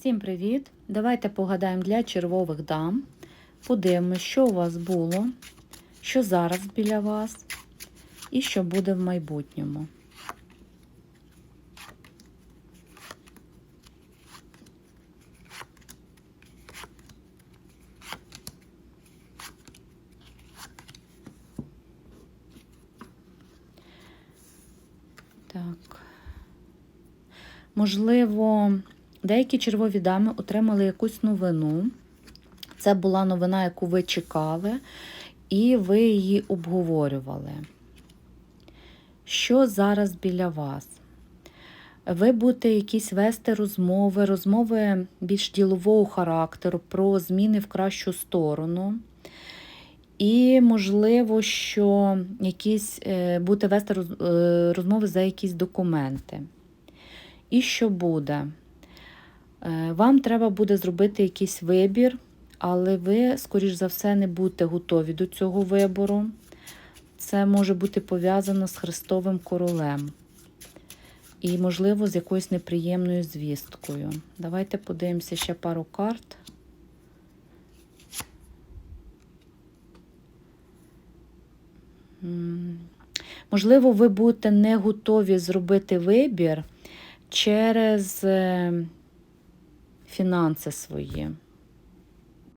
Всім привіт! Давайте погадаємо для червових дам. Подивимося, що у вас було, що зараз біля вас і що буде в майбутньому. Так. Можливо, деякі червові дами отримали якусь новину. Це була новина, яку ви чекали, і ви її обговорювали. Що зараз біля вас? Ви будете якісь вести розмови, розмови більш ділового характеру, про зміни в кращу сторону. І, можливо, що якісь е, будете вести е, розмови за якісь документи. І що буде? Е, Вам треба буде зробити якийсь вибір, але ви, скоріш за все, не будете готові до цього вибору. Це може бути пов'язано з Христовим королем. І, можливо, з якоюсь неприємною звісткою. Давайте подивимося ще пару карт. Можливо, ви будете не готові зробити вибір через е, фінанси свої.